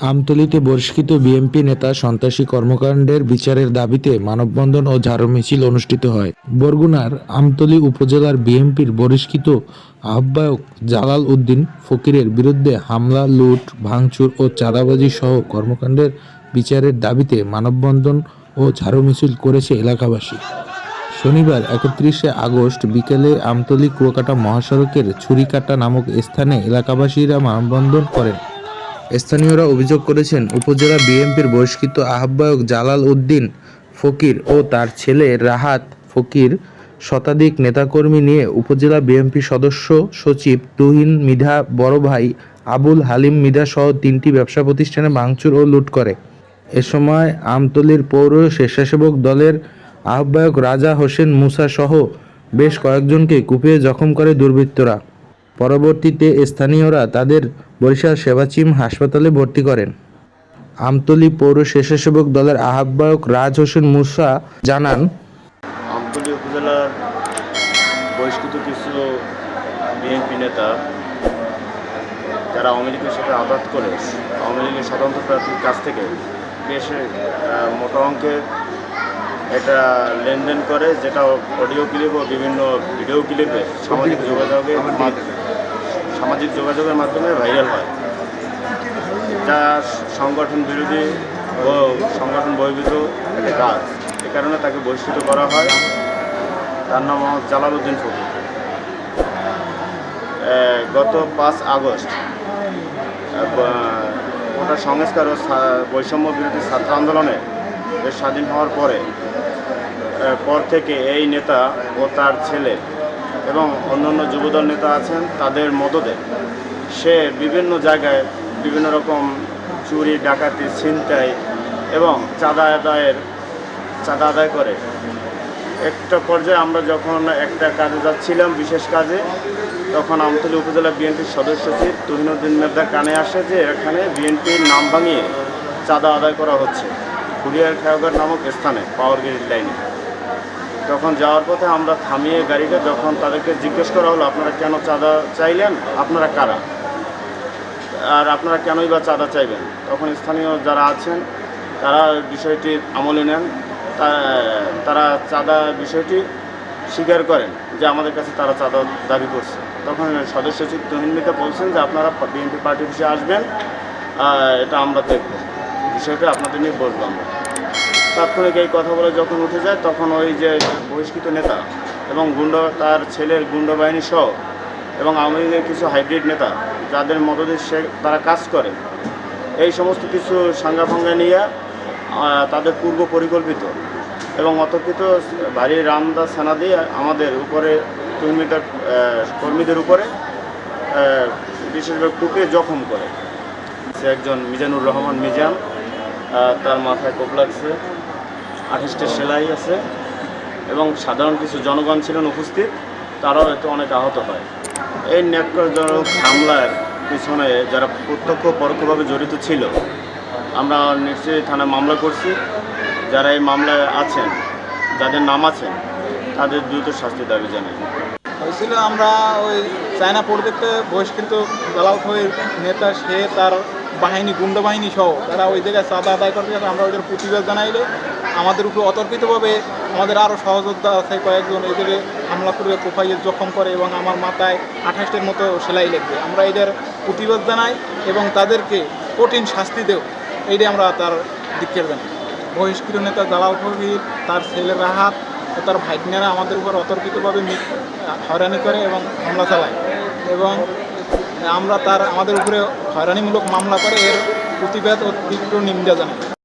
আমতলীতে বহিষ্কৃত বিএনপি নেতা সন্ত্রাসী কর্মকাণ্ডের বিচারের দাবিতে মানববন্ধন ও ঝাড়ু মিছিল অনুষ্ঠিত হয়। বরগুনার আমতলী উপজেলার বিএনপির বহিষ্কৃত আহ্বায়ক জালাল উদ্দিন ফকিরের বিরুদ্ধে হামলা, লুট, ভাঙচুর ও চাঁদাবাজি সহ কর্মকাণ্ডের বিচারের দাবিতে মানববন্ধন ও ঝাড়ু মিছিল করেছে এলাকাবাসী। শনিবার একত্রিশে আগস্ট বিকেলে আমতলি কুয়াকাটা মহাসড়কের ছুরিকাটা নামক স্থানে এলাকাবাসীরা মানববন্ধন করেন। স্থানীয়রা অভিযোগ করেছেন, উপজেলা বিএনপির বহিষ্কৃত আহ্বায়ক জালাল উদ্দিন ফকির ও তার ছেলে রাহাত ফকির শতাধিক নেতাকর্মী নিয়ে উপজেলা বিএনপি সদস্য সচিব তুহিন মিধা, বড় ভাই আবুল হালিম মিধা সহ তিনটি ব্যবসা প্রতিষ্ঠানে ভাঙচুর ও লুট করে। এ সময় আমতলীর পৌর স্বেচ্ছাসেবক দলের আহ্বায়ক রাজা হোসেন মুসা সহ বেশ কয়েকজনকে কুপিয়ে জখম করে দুর্বৃত্তরা। পরবর্তীতে স্থানীয়রা তাদের বরিশাল সেবাচিম হাসপাতালে ভর্তি করেন। আমতলী পৌর স্বেচ্ছাসেবক দলের আহ্বায়ক রাজ হোসেন মুসা জানান, আমতলী উপজেলার বহিষ্কৃত কিছু বিএনপি নেতা, যারা আওয়ামী লীগের সাথে আঘাত করে, আওয়ামী লীগের স্বতন্ত্র প্রার্থীর কাছ থেকে বেশ মোটা অঙ্কের এটা লেনদেন করে, যেটা অডিও ক্লিপ ও বিভিন্ন ভিডিও ক্লিপে সামাজিক যোগাযোগের মাধ্যমে সামাজিক যোগাযোগের মাধ্যমে ভাইরাল হয়। যা সংগঠন বিরোধী ও সংগঠন বহির্ভূত একটা কাজ। এ কারণে তাকে বহিষ্কৃত করা হয়। তার নাম জালালউদ্দিন ফকির। গত পাঁচ আগস্ট কোটা সংস্কার ও বৈষম্য বিরোধী ছাত্র আন্দোলনে স্বাধীন হওয়ার পরে পর থেকে এই নেতা ও তার ছেলে এবং অন্যান্য যুবদল নেতা আছেন, তাদের মদদে সে বিভিন্ন জায়গায় বিভিন্ন রকম চুরি, ডাকাতি, ছিনতাই এবং চাঁদা আদায়ের, চাঁদা আদায় করে। একটা পর্যায়ে আমরা যখন একটা কাজে যাচ্ছিলাম বিশেষ কাজে, তখন আমতলী উপজেলা বিএনপির সদস্য সচিব তুহিনুদ্দিন মেদা কানে আসে যে এখানে বিএনপির নাম ভাঙিয়ে চাঁদা আদায় করা হচ্ছে। কুরিয়ার খেয়াঘাট নামক স্থানে পাওয়ার গ্রিড লাইনে তখন যাওয়ার পথে আমরা থামিয়ে গাড়িটা যখন তাদেরকে জিজ্ঞেস করা হলো, আপনারা কেন চাঁদা চাইলেন? আপনারা কারা? আর আপনারা কেনই বা চাঁদা চাইবেন? তখন স্থানীয় যারা আছেন, তারা বিষয়টি আমলে নেন। তারা চাঁদা বিষয়টি স্বীকার করেন যে আমাদের কাছে তারা চাঁদা দাবি করছে। তখন সদস্য সচিব তহিন মিতা বলছেন যে, আপনারা বিএনপি পার্টি অফিসে আসবেন এটা আমরা দেখব। বিষয়টা আপনাদের নিয়ে বলব আমরা। তাৎক্ষণিক এই কথা বলে যখন উঠে যায়, তখন ওই যে বহিষ্কৃত নেতা এবং গুন্ড, তার ছেলের গুন্ড বাহিনী সহ এবং আওয়ামী লীগের কিছু হাইব্রিড নেতা, যাদের মদদে সে, তারা কাজ করে। এই সমস্ত কিছু সাঙ্গা ফাঙ্গা নিয়ে তাদের পূর্ব পরিকল্পিত এবং অতর্কিত ভারী রামদা সেনা দিয়ে আমাদের উপরে কর্মীদের কর্মীদের উপরে বিশেষভাবে কুপিয়ে জখম করে। সে একজন মিজানুর রহমান মিজান তার মাথায় কোপ লাগছে। আঠাশটা সেলাই আছে এবং সাধারণ কিছু জনগণ ছিলেন উপস্থিত, তারাও এতে অনেক আহত হয়। এই ন্যাক্কারজনক হামলার পিছনে যারা প্রত্যক্ষ পরোক্ষভাবে জড়িত ছিল, আমরা নিশ্চয়ই থানায় মামলা করছি। যারা এই মামলায় আছেন, যাদের নাম আছেন তাদের দ্রুত শাস্তি দাবি জানাই। হয়েছিল আমরা ওই চায়না প্রজেক্টে বহিষ্কৃত খৈর নেতা, সে, তার বাহিনী, গুন্ড বাহিনী সহ, তারা ওই জায়গায় চাঁদা আদায় করতে আমরা ওদের প্রতিবাদ জানাইলে আমাদের উপরে অতর্কিতভাবে আমাদের আরও সহযোদ্ধা আছে, কয়েকজন এদের হামলা করে কোপাইয়ে জখম করে এবং আমার মাথায় আঠাশটির মতো সেলাই লেগে। আমরা এদের প্রতিবাদ জানাই এবং তাদেরকে কঠিন শাস্তি দেও। এইটাই আমরা তার দিকের জানাই বহিষ্কৃত নেতা জালাল ফকির, তার ছেলে রাহাত ও তার ভাগ্নেরা আমাদের উপর অতর্কিতভাবে হয়রানি করে এবং হামলা চালায়। এবং আমরা তার, আমাদের উপরে হয়রানিমূলক মামলা করে এর প্রতিবাদ ও তীব্র নিন্দা জানাই।